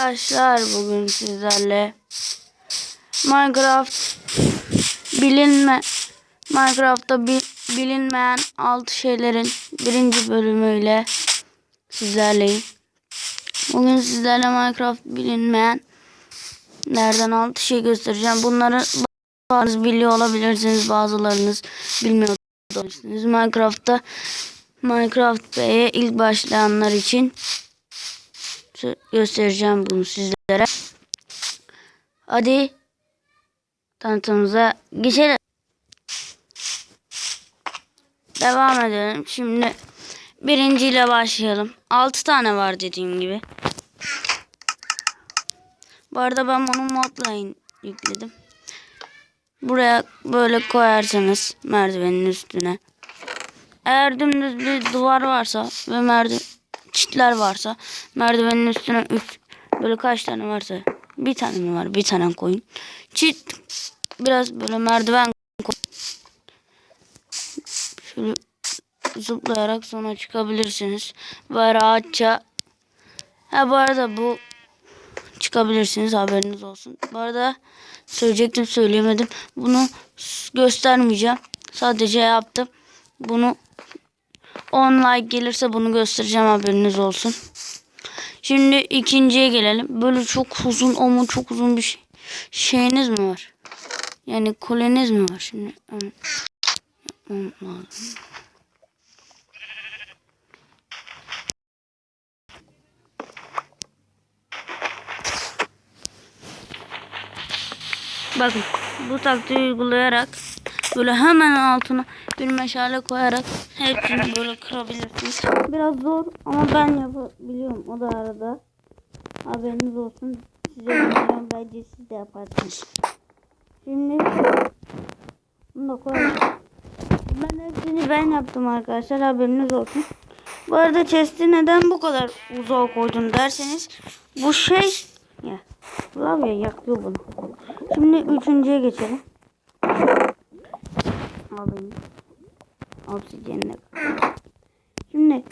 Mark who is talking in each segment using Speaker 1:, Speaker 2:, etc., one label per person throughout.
Speaker 1: Arkadaşlar bugün sizlerle Minecraft bilinme Minecraft'ta bi- bilinmeyen altı şeylerin birinci bölümüyle sizlerleyim. Bugün sizlerle Minecraft bilinmeyen nereden altı şey göstereceğim. Bunları bazılarınız biliyor olabilirsiniz, bazılarınız bilmiyor olabilirsiniz. Minecraft'ta Minecraft B'ye ilk başlayanlar için göstereceğim bunu sizlere. Hadi tanıtımıza geçelim. Devam edelim. Şimdi birinciyle başlayalım. 6 tane var dediğim gibi. Bu arada ben bunu modla yükledim. Buraya böyle koyarsanız merdivenin üstüne. Eğer dümdüz bir duvar varsa ve merdiven çitler varsa merdivenin üstüne üç böyle kaç tane varsa bir tane mi var bir tane koyun. Çit biraz böyle merdiven. Şöyle zıplayarak sonra çıkabilirsiniz. Ve rahatça ha bu arada bu çıkabilirsiniz haberiniz olsun. Bu arada söyleyecektim söyleyemedim. Bunu göstermeyeceğim. Sadece yaptım. Bunu 10 like gelirse bunu göstereceğim haberiniz olsun. Şimdi ikinciye gelelim. Böyle çok uzun ama çok uzun bir şey. Şeyiniz mi var? Yani kuleniz mi var? Şimdi yapmam. Bakın bu taktiği uygulayarak böyle hemen altına bir meşale koyarak hepsini böyle kırabilirsiniz. Biraz zor ama ben yapabiliyorum o da arada. Haberiniz olsun. Size önereceğim. Bence siz de yaparsınız. Şimdi bunu da koyalım. Ben hepsini ben yaptım arkadaşlar. Haberiniz olsun. Bu arada chest'i neden bu kadar uzağa koydum derseniz bu şey ya klavye yakıyor bunu. Şimdi üçüncüye geçelim. Alayım. Obsidyenle. Şimdi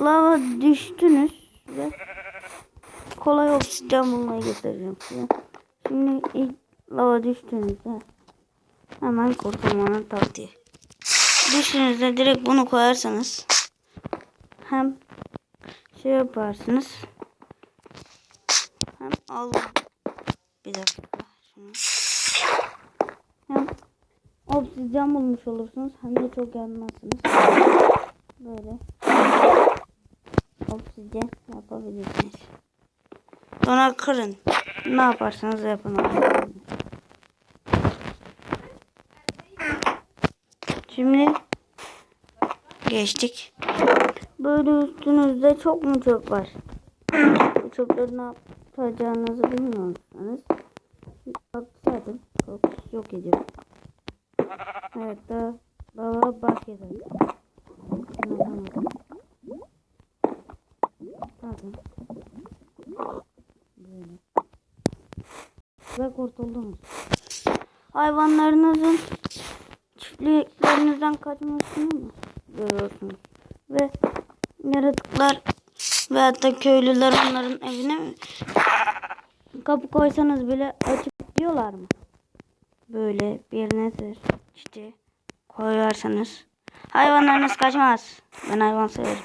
Speaker 1: lava düştünüz ve kolay obsidyen bulmayı göstereceğim size. Şimdi ilk lava düştüğünüzde hemen kurtulmanın taktiği. Düştüğünüzde direkt bunu koyarsanız hem şey yaparsınız hem al bir dakika şunu. Obsidyen bulmuş olursunuz hem de çok yanmazsınız. Böyle. Obsidyen yapabilirsiniz. Sonra kırın. Ne yaparsanız yapın şimdi geçtik. Böyle üstünüzde çok mu çöp var? Bu çöpleri ne yapacağınızı bilmiyorsanız zaten korkusu yok ediyor evet daha başlayalım tamam Bakın. Böyle. Ve kurtuldunuz. Hayvanlarınızın çiftliklerinizden kaçmasını mı görüyorsunuz? Ve yaratıklar ve hatta köylüler onların evine kapı koysanız bile açıp diyorlar mı? Böyle bir nedir işte koyarsanız hayvanlarınız kaçmaz. Ben hayvan severim.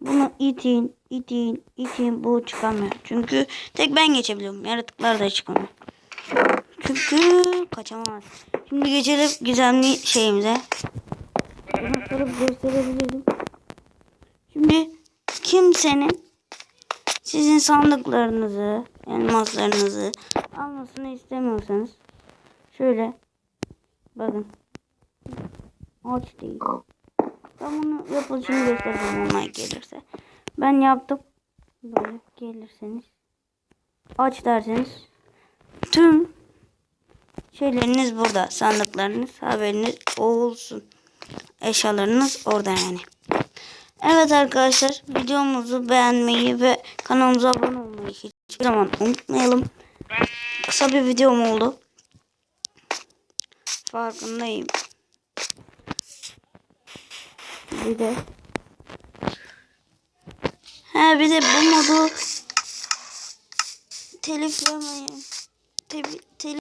Speaker 1: Bunu itin, itin, itin bu çıkamıyor. Çünkü tek ben geçebiliyorum. Yaratıklar da çıkamıyor. Çünkü kaçamaz. Şimdi geçelim gizemli şeyimize. Kırıp gösterebilirim. Şimdi kimsenin sizin sandıklarınızı, elmaslarınızı almasını istemiyorsanız şöyle bakın. Aç değil. Ben bunu yapılışını göstereceğim onlar gelirse. Ben yaptım. Böyle gelirseniz. Aç derseniz. Tüm şeyleriniz burada. Sandıklarınız haberiniz olsun. Eşyalarınız orada yani. Evet arkadaşlar videomuzu beğenmeyi ve kanalımıza abone olmayı hiçbir zaman unutmayalım. Kısa bir videom oldu. Farkındayım. Bir de Ha bir de bu modu teliflemeyin. Te- telif